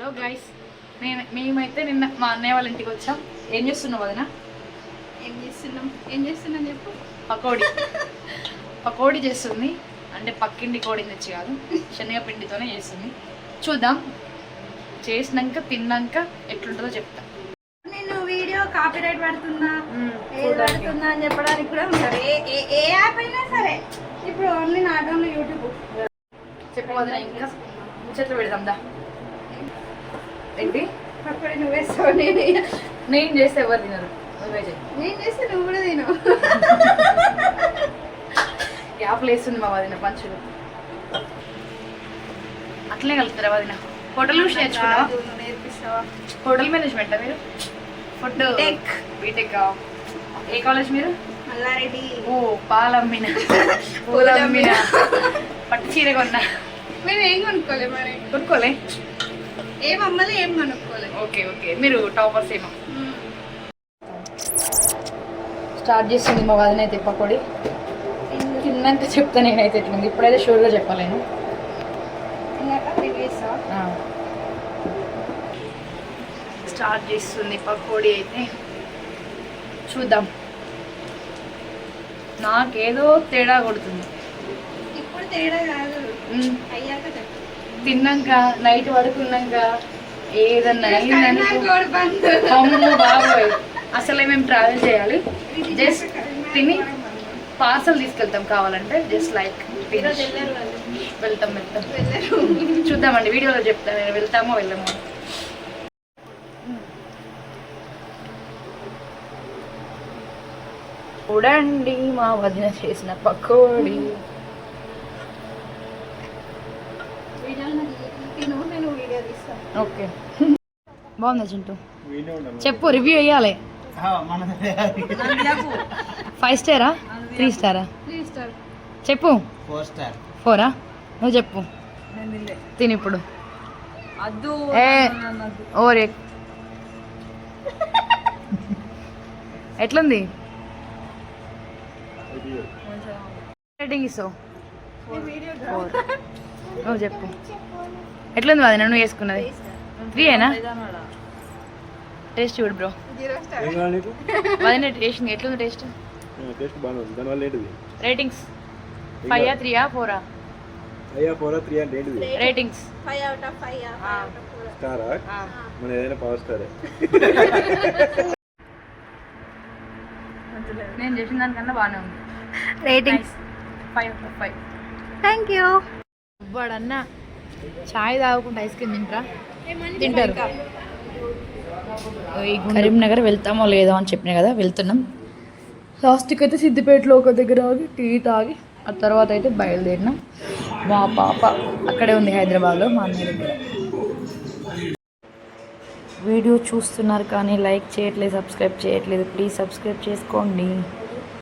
Hello guys నేను మేమైతే నిన్న మా అన్నయ్య వాళ్ళ ఇంటికి వచ్చాం. ఏం చేస్తున్నావు వదిన? ఏం చేస్తున్నాం? ఏం చేస్తున్నాం చెప్పు. పకోడీ. పకోడీ చేస్తుంది. అంటే పక్కింటి కోడి తెచ్చి కాదు శనగపిండితోనే చేస్తుంది. చూద్దాం. చేసినాక తిన్నాక ఎట్లుంటుందో చెప్తా. నేను వీడియో కాపీ రైట్ పడుతున్నా ఏది పడుతున్నా అని చెప్పడానికి కూడా ఉంటారు. ఏ యాప్ అయినా సరే. ఇప్పుడు ఓన్లీ నాట్ ఓన్లీ యూట్యూబ్. చెప్పు వదిన ఇంకా ముచ్చట్లు పెడదాం దా. ఏంటి? అప్పుడు నువ్వు వేస్తావు? నేను. నేను చేస్తే ఎవరు తినరు? నువ్వే చెయ్యి. నేను చేస్తే నువ్వు కూడా తిను. గ్యాప్ వేస్తుంది మా వదిన పంచులు. అట్లనే కలుపుతారా వదిన? హోటల్ చూసి నేర్చుకున్నావా? నేర్పిస్తావా? హోటల్ మేనేజ్మెంట్ మీరు? ఫుడ్. B.Tech. బీటెక్ ఏ కాలేజ్ మీరు? మల్లారెడ్డి. ఓ పాలమ్మిన. పూలమ్మిన. పట్టు చీర కొన్నా. మేము ఏం కొనుక్కోలే మరి? కొనుక్కోలే. ఏం అమ్మలే ఏం కొనుక్కోలే. Okay okay. మీరు టాపర్స్ ఏమో. స్టార్ట్ చేస్తుంది మా వదిన అయితే పకోడి. తిన్నాక చెప్తా నేనైతే ఎట్లుంది ఇప్పుడైతే షూర్గా చెప్పలేను. స్టార్ట్ చేస్తుంది పకోడీ అయితే. చూద్దాం. నాకేదో తేడా కొడుతుంది. ఇప్పుడు తేడా కాదు. అయ్యాక చెప్పు తిన్నాక నైట్ పడుకున్నాక ఏదన్నా బాబోయ్. అసలే మేము ట్రావెల్ చేయాలి. జస్ట్ తిని పార్సల్ తీసుకెళ్తాం కావాలంటే జస్ట్ లైక్ వెళ్తాం వెళ్తాం. చూద్దామండి వీడియోలో చెప్తాను నేను వెళ్తామో వెళ్ళమో. చూడండి మా వదిన చేసిన పకోడీ వీడియోలో తిను నేను వీడియో తీస్తాను ఓకే. బాగుందా చింటూ? చెప్పు రివ్యూ వేయాలి. ఫైవ్ స్టారా త్రీ స్టారా చెప్పు. ఫోర్ స్టార్ ఫోరా నువ్వు చెప్పు. తిని ఇప్పుడు. ఓరే. ఎట్లుంది? రేటింగ్ ఇస్తావు. ఫోర్ నువ్వు చెప్పు. ఎట్లుంది అది నువ్వు వేసుకున్నది. త్రీయేనా టేస్ట్ చూడు బ్రో. వదిన టేస్ట్ ఎట్లుంది టేస్ట్? రేటింగ్స్. ఫైవ్ త్రీయా ఫోరా అయ్యా ఫోర్ త్రీ అంటే ఏంటిది? Ratings. Five out of five స్టారా? మన ఏదైనా పవర్ స్టారే నేను చేసిన దానికన్నా బాగానే ఉంది. Ratings five five thank you వాడన్నా చాయ్ తాగకుండా ఐస్ క్రీమ్ తింటారా? తింటారు. కరీంనగర్ వెళ్తామో లేదో అని చెప్పినా కదా వెళ్తున్నాం. లాస్ట్కి అయితే సిద్దిపేటలో ఒక దగ్గర ఆగి టీ తాగి ఆ తర్వాత అయితే బయలుదేరినాం. మా పాప అక్కడే ఉంది హైదరాబాద్లో మా అన్నయ్య దగ్గర. వీడియో చూస్తున్నారు కానీ లైక్ చేయట్లేదు సబ్స్క్రైబ్ చేయట్లేదు. ప్లీజ్ సబ్స్క్రైబ్ చేసుకోండి.